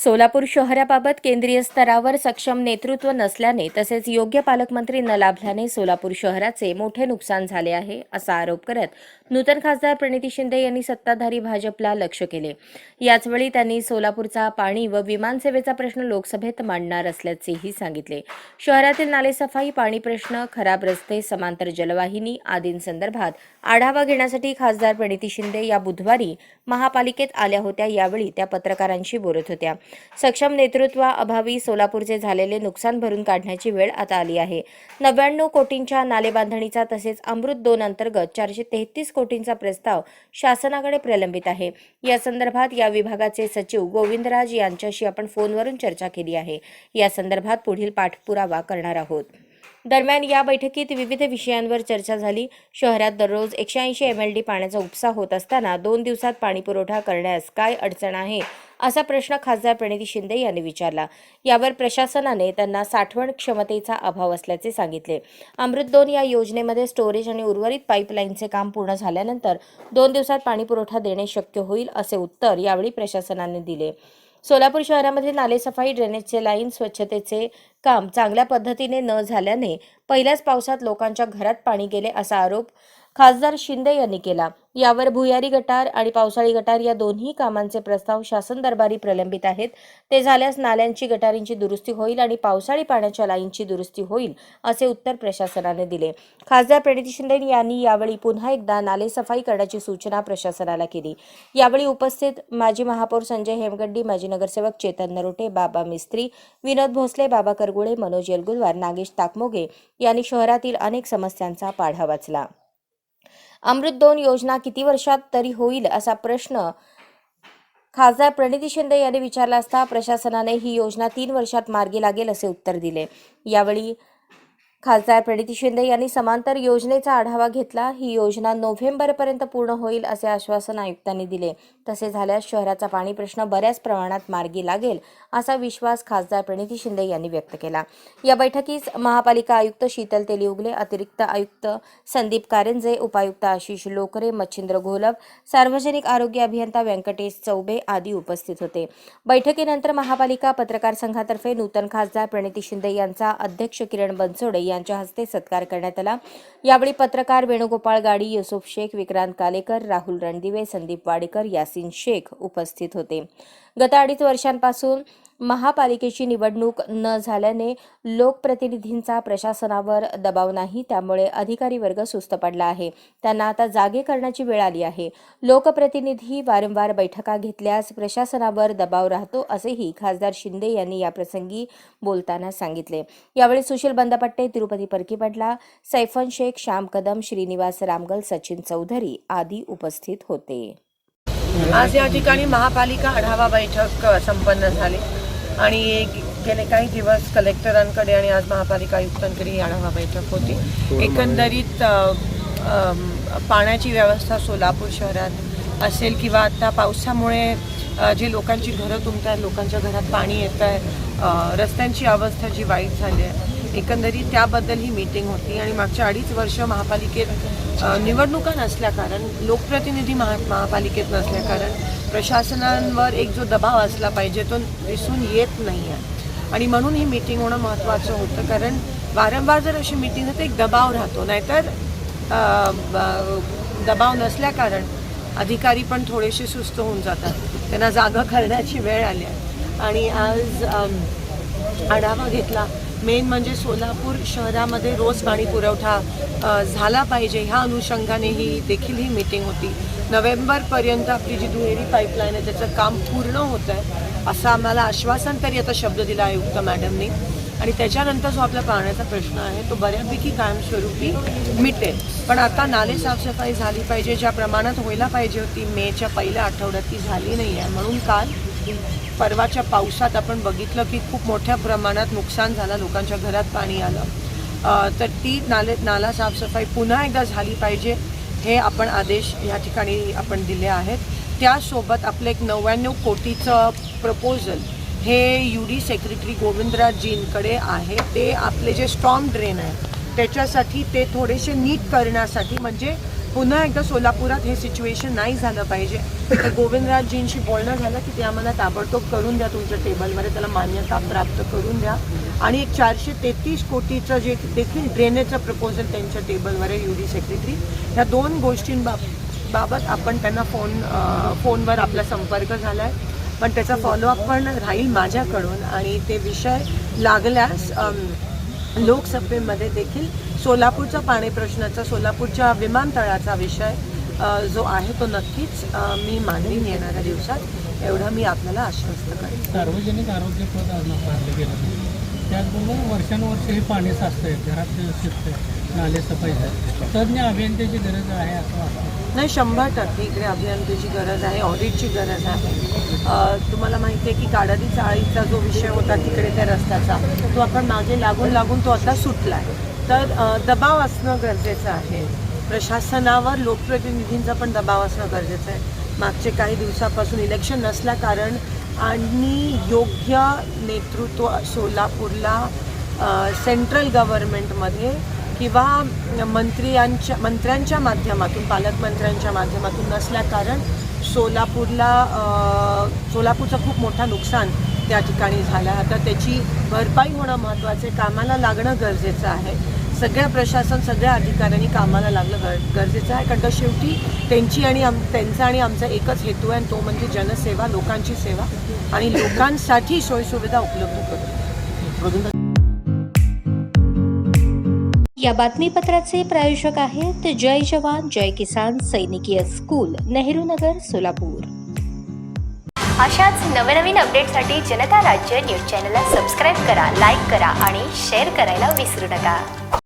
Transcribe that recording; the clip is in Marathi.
सोलापूर शहराबाबत केंद्रीय स्तरावर सक्षम नेतृत्व नसल्याने तसेच योग्य पालकमंत्री न लाभल्याने सोलापूर शहराचे मोठे नुकसान झाले आहे असा आरोप करत नूतन खासदार प्रणिती शिंदे यांनी सत्ताधारी भाजपला लक्ष केले. याचवेळी त्यांनी सोलापूरचा पाणी व विमानसेवेचा प्रश्न लोकसभेत मांडणार असल्याचेही सांगितले. शहरातील नालेसफाई पाणी प्रश्न खराब रस्ते समांतर जलवाहिनी आदींसंदर्भात आढावा घेण्यासाठी खासदार प्रणिती शिंदे या बुधवारी महापालिकेत आल्या होत्या यावेळी त्या पत्रकारांशी बोलत होत्या. सक्षम नेतृत्वाअभावी सोलापूरचे झालेले नुकसान भरून काढण्याची वेळ आता आली आहे. नव्याण्णव कोटींच्या नालेबांधणीचा तसेच अमृत दोन अंतर्गत चारशे तेहतीस कोटींचा प्रस्ताव शासनाकडे प्रलंबित आहे. या संदर्भात या विभागाचे सचिव गोविंदराज यांच्याशी आपण फोनवरून चर्चा केली आहे. या संदर्भात पुढील पाठपुरावा करणार आहोत. दरम्यान या बैठकीत विविध विषयांवर चर्चा झाली. शहरात दररोज एकशे ऐंशी एम एल डी पाण्याचा उपसा होत असताना दोन दिवसात पाणीपुरवठा करण्यास काय अडचण आहे असा प्रश्न खासदार प्रणिती शिंदे यांनी विचारला. यावर प्रशासनाने त्यांना साठवण क्षमतेचा अभाव असल्याचे सांगितले. अमृत दोन या योजनेमध्ये स्टोरेज आणि उर्वरित पाईपलाईनचे काम पूर्ण झाल्यानंतर दोन दिवसात पाणीपुरवठा देणे शक्य होईल असे उत्तर यावेळी प्रशासनाने दिले. सोलापूर शहरामध्ये नालेसफाई ड्रेनेजचे लाईन स्वच्छतेचे काम चांगल्या पद्धतीने न झाल्याने पहिल्याच पावसात लोकांच्या घरात पाणी गेले असा आरोप खासदार शिंदे यांनी केला. यावर भुयारी गटार आणि पावसाळी गटार या दोन्ही कामांचे प्रस्ताव शासन दरबारी प्रलंबित आहेत. ते झाल्यास नाल्यांची गटारींची दुरुस्ती होईल आणि पावसाळी पाण्याच्या लाईनची दुरुस्ती होईल असे उत्तर प्रशासनाने दिले. खासदार प्रणिती शिंदे यांनी यावेळी पुन्हा एकदा नाले सफाई करण्याची सूचना प्रशासनाला केली. यावेळी उपस्थित माजी महापौर संजय हेमगड्डी माजी नगरसेवक चेतन नरोटे बाबा मिस्त्री विनोद भोसले बाबा करगुळे मनोज येलगुलवार नागेश ताकमोगे यांनी शहरातील अनेक समस्यांचा पाढा वाचला. अमृत दोन योजना किती वर्षात तरी होईल असा प्रश्न खासदार प्रणिती शिंदे यांनी विचारला असता प्रशासनाने ही योजना तीन वर्षात मार्गी लागेल असे उत्तर दिले. यावेळी खासदार प्रणिती शिंदे यांनी समांतर योजनेचा आढावा घेतला. ही योजना नोव्हेंबरपर्यंत पूर्ण होईल असे आश्वासन आयुक्तांनी दिले. तसे झाल्यास शहराचा पाणी प्रश्न बऱ्याच प्रमाणात मार्गी लागेल असा विश्वास खासदार प्रणिती शिंदे यांनी व्यक्त केला. या बैठकीस महापालिका आयुक्त शीतल तेलिउगले अतिरिक्त आयुक्त संदीप कारंजे उपायुक्त आशिष लोकरे मच्छिंद्र घोलप सार्वजनिक आरोग्य अभियंता व्यंकटेश चौबे आदी उपस्थित होते. बैठकीनंतर महापालिका पत्रकार संघातर्फे नूतन खासदार प्रणिती शिंदे यांचा अध्यक्ष किरण बनसोडे यांच्या हस्ते सत्कार करण्यात आला. यावेळी पत्रकार वेणुगोपाळ गाडी युसुफ शेख विक्रांत कालेकर राहुल रणदिवे संदीप वाडेकर यासिन शेख उपस्थित होते. गत अडीच वर्षांपासून महापालिकेची निवडणूक न झाल्याने लोकप्रतिनिधींचा प्रशासनावर दबाव नाही त्यामुळे अधिकारी वर्ग सुस्त पडला आहे. त्यांना आता जागे करण्याची वेळ आली आहे. लोकप्रतिनिधी वारंवार बैठका घेतल्यास प्रशासनावर दबाव राहतो असेही खासदार शिंदे यांनी याप्रसंगी बोलताना सांगितले. यावेळी सुशील बंदपट्टे तिरुपती परकीपटला सैफन शेख श्याम कदम श्रीनिवास रामगल सचिन चौधरी आदी उपस्थित होते. आज या ठिकाणी महापालिका आढावा बैठक संपन्न झाली. आणि गेले काही दिवस कलेक्टरांकडे आणि आज महापालिका आयुक्तांकडे ही आढावा बैठक होती. एकंदरीत पाण्याची व्यवस्था सोलापूर शहरात असेल किंवा आता पावसामुळे जे लोकांची घरं तुमत आहेत लोकांच्या घरात पाणी येत आहे रस्त्यांची अवस्था जी वाईट झाली आहे एकंदरीत त्याबद्दल ही मीटिंग होती आणि मागच्या अडीच वर्ष महापालिकेत निवडणुका नसल्या कारण लोकप्रतिनिधी महा महापालिकेत नसल्या कारण प्रशासनांवर एक जो दबाव असला पाहिजे तो दिसून येत नाही आहे आणि म्हणून ही मीटिंग होणं महत्त्वाचं होतं. कारण वारंवार जर अशी मीटिंग होते एक दबाव राहतो. नाहीतर दबाव नसल्या कारण अधिकारी पण थोडेसे सुस्त होऊन जातात. त्यांना जागा करण्याची वेळ आली आहे. आणि आज आढावा घेतला मेन म्हणजे सोलापूर शहरामध्ये रोज पाणी पुरवठा झाला पाहिजे ह्या अनुषंगाने ही देखील ही मीटिंग होती. नोव्हेंबरपर्यंत आपली जी दुहेरी पाईपलाईन आहे त्याचं काम पूर्ण होतं आहे असं आम्हाला आश्वासन तरी आता शब्द दिला आयुक्त मॅडमनी आणि त्याच्यानंतर जो आपला पाण्याचा प्रश्न आहे तो बऱ्यापैकी कायमस्वरूपी मिटेल. पण आता नाले साफसफाई झाली पाहिजे ज्या प्रमाणात व्हायला पाहिजे होती मेच्या पहिल्या आठवड्यात ती झाली नाही आहे म्हणून काल परवाच्या पावसात आपण बघितलं की खूप मोठ्या प्रमाणात नुकसान झालं लोकांच्या घरात पाणी आलं. तर ती नाले नाला साफसफाई पुन्हा एकदा झाली पाहिजे हे आपण आदेश या ठिकाणी आपण दिले आहेत. त्यासोबत आपलं एक नव्याण्णव कोटीचं प्रपोजल हे यू डी सेक्रेटरी गोविंदराजजींकडे आहे. ते आपले जे स्ट्रॉंग ड्रेन आहे त्याच्यासाठी ते थोडेसे नीट करण्यासाठी म्हणजे पुन्हा एकदा सोलापुरात हे सिच्युएशन नाही झालं पाहिजे. तर गोविंदराजजींशी बोलणं झालं की ते आम्हाला ताबडतोब करून द्या तुमच्या टेबलवर त्याला मान्यता प्राप्त करून द्या. आणि एक चारशे तेहतीस कोटीचं जे देखील ड्रेनेजचं प्रपोजल त्यांच्या टेबलवर आहे यू डी सेक्रेटरी ह्या दोन गोष्टींबाब बाबत आपण त्यांना फोन फोनवर आपला संपर्क झाला आहे पण त्याचा फॉलोअप पण राहील माझ्याकडून. आणि ते विषय लागल्यास लोकसभेमध्ये देखील सोलापूरचा पाणी प्रश्नाचा सोलापूरच्या विमानतळाचा विषय जो आहे तो नक्कीच मी मांडीन येणाऱ्या दिवसात. एवढं मी आपल्याला आश्वस्त करेन. सार्वजनिक आरोग्य पद गेलं त्याचबरोबर वर्षानुवर्ष हे पाणी साचतंय घरात शिरतंय नाले सफाईचं तज्ज्ञ अभियंत्याची गरज आहे असं वाटतं. नाही शंभर टक्के इकडे अभियंत्याची गरज आहे ऑडिटची गरज आहे. तुम्हाला माहिती आहे की काडादी चाळीचा जो विषय होता तिकडे त्या रस्त्याचा तो आपण मागे लागून लागून तो आता सुटला आहे तर दबाव असणं गरजेचं आहे. प्रशासनावर लोकप्रतिनिधींचा पण दबाव असणं गरजेचं आहे. मागचे काही दिवसापासून इलेक्शन नसल्या कारण आणि योग्य नेतृत्व सोलापूरला सेंट्रल गव्हर्नमेंटमध्ये किंवा मंत्र्यांच्या मंत्र्यांच्या माध्यमातून पालकमंत्र्यांच्या माध्यमातून नसल्या कारण सोलापूरला सोलापूरचं खूप मोठं नुकसान त्या ठिकाणी झालं. आहे आता त्याची भरपाई होणं महत्त्वाचं आहे. कामाला लागणं गरजेचं आहे. सगळ्या प्रशासन सगळ्या अधिकाऱ्यांनी कामाला लागलं गर गरजेचं आहे. कारण का शेवटी त्यांची आणि आम त्यांचा आणि आमचा एकच हेतू आहे आणि तो म्हणजे जनसेवा लोकांची सेवा आणि लोकांसाठी सोयीसुविधा उपलब्ध करून. या बातमीपत्राचे प्रायोजक आहेत जय जवान जय किसान सैनिकीय स्कूल नेहरू नगर सोलापूर. अशाच नवनवीन अपडेटसाठी जनता राज्य न्यूज चॅनलला सबस्क्राईब करा लाईक करा आणि शेअर करायला विसरू नका.